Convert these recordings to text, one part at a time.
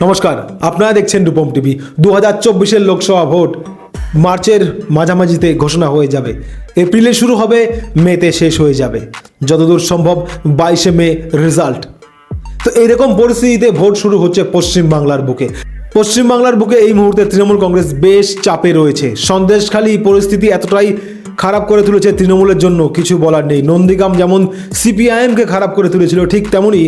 নমস্কার, আপনারা দেখছেন রূপম টিভি। দু হাজার চব্বিশের লোকসভা ভোট মার্চের মাঝামাঝিতে ঘোষণা হয়ে যাবে। এপ্রিলে শুরু হবে, মেতে শেষ হয়ে যাবে। যতদূর সম্ভব বাইশে মে রেজাল্ট। তো এইরকম পরিস্থিতিতে ভোট শুরু হচ্ছে পশ্চিমবাংলার বুকে। পশ্চিমবাংলার বুকে এই মুহূর্তে তৃণমূল কংগ্রেস বেশ চাপে রয়েছে। সন্দেশখালী পরিস্থিতি এতটাই খারাপ করে তুলেছে তৃণমূলের জন্য, কিছু বলার নেই। নন্দীগ্রাম যেমন সিপিআইএমকে খারাপ করে তুলেছিল, ঠিক তেমনই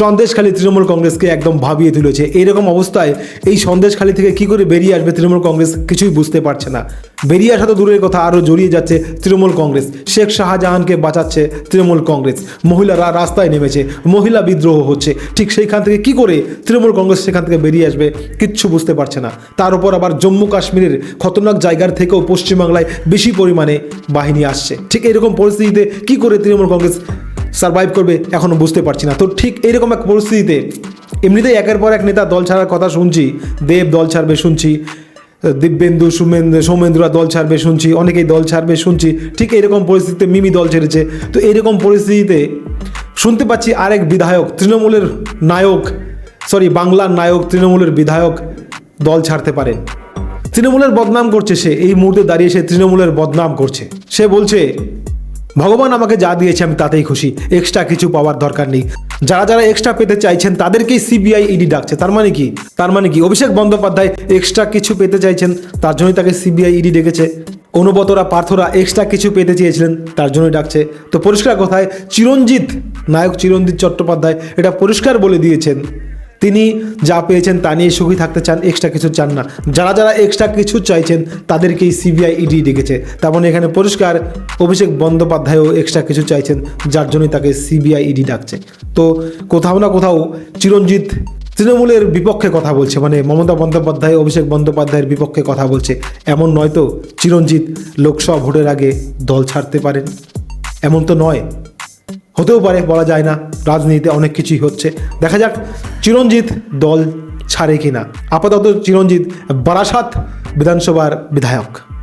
সন্দেশখালী তৃণমূল কংগ্রেসকে একদম ভাবিয়ে তুলেছে। এইরকম অবস্থায় এই সন্দেশখালী থেকে কি করে বেরিয়ে আসবে তৃণমূল কংগ্রেস কিছুই বুঝতে পারছে না। বেরিয়ে আসা তো দূরের কথা আরও জড়িয়ে যাচ্ছে তৃণমূল কংগ্রেস। শেখ শাহজাহানকে বাঁচাচ্ছে তৃণমূল কংগ্রেস। মহিলারা রাস্তায় নেমেছে, মহিলা বিদ্রোহ হচ্ছে। ঠিক সেইখান থেকে কি করে তৃণমূল কংগ্রেস সেখান থেকে বেরিয়ে আসবে কিচ্ছু বুঝতে পারছে না। তার উপর আবার জম্মু কাশ্মীরের খতরনাক জায়গার থেকেও পশ্চিমবাংলায় বেশি পরিমাণে বাহিনী আসছে। ঠিক এরকম পরিস্থিতিতে কি করে তৃণমূল কংগ্রেস সার্ভাইভ করবে এখনও বুঝতে পারছি না। তো ঠিক এইরকম এক পরিস্থিতিতে এমনিতেই একের পর এক নেতা দল ছাড়ার কথা শুনছি, দেব দল ছাড়বে শুনছি। দিব্যেন্দু, সুমেন্দ্র, সৌমেন্দ্ররা দল ছাড়বে শুনছি, অনেকেই দল ছাড়বে শুনছি। ঠিক এরকম পরিস্থিতিতে মিমি দল ছেড়েছে। তো এরকম পরিস্থিতিতে শুনতে পাচ্ছি আরেক বিধায়ক, তৃণমূলের নায়ক সরি বাংলার নায়ক, তৃণমূলের বিধায়ক দল ছাড়তে পারে। তৃণমূলের বদনাম করছে সে, এই মুহূর্তে দাঁড়িয়ে সে তৃণমূলের বদনাম করছে। সে বলছে ভগবান আমাকে যা দিয়েছে আমি তাতেই খুশি। এক্সট্রা কিছু পাওয়ার দরকার নেই। যারা যারা এক্সট্রা পেতে চাইছেন, তাদেরকেই সিবিআই ইডি ডাকছে। তার মানে কি? তার মানে কি? অভিষেক বন্দ্যোপাধ্যায় এক্সট্রা কিছু পেতে চাইছেন, তার জন্যই তাকে সিবিআই ইডি ডেকেছে। অনুবতরা পার্থরা এক্সট্রা কিছু পেতে চেয়েছিলেন, তার জন্যই ডাকছে। তো পরিষ্কার কথায়, চিরঞ্জিত, নায়ক চিরঞ্জিত চট্টোপাধ্যায় এটা পরিষ্কার বলে দিয়েছেন। তিনি যা পেয়েছেন তা নিয়ে সুখী থাকতে চান এক্সট্রা কিছু চান না। যারা যারা এক্সট্রা কিছু চাইছেন, তাদেরকেই সিবিআই ইডি ডেকেছে। তার মানে এখানে পরিষ্কার, অভিষেক বন্দ্যোপাধ্যায়ও এক্সট্রা কিছু চাইছেন, যার জন্যই তাকে সিবিআই ইডি ডাকছে। তো কোথাও না কোথাও চিরঞ্জিত তৃণমূলের বিপক্ষে কথা বলছে মানে মমতা বন্দ্যোপাধ্যায়, অভিষেক বন্দ্যোপাধ্যায়ের বিপক্ষে কথা বলছে। এমন নয় তো, চিরঞ্জিত লোকসভা ভোটের আগে দল ছাড়তে পারেন। এমন তো নয়। হতেও পারে, বলা যায় না। রাজনীতিতে অনেক কিছুই হচ্ছে। দেখা যাক চিরঞ্জিত দল ছাড়ে কিনা। আপাতত চিরঞ্জিত বারাসাত বিধানসভার বিধায়ক।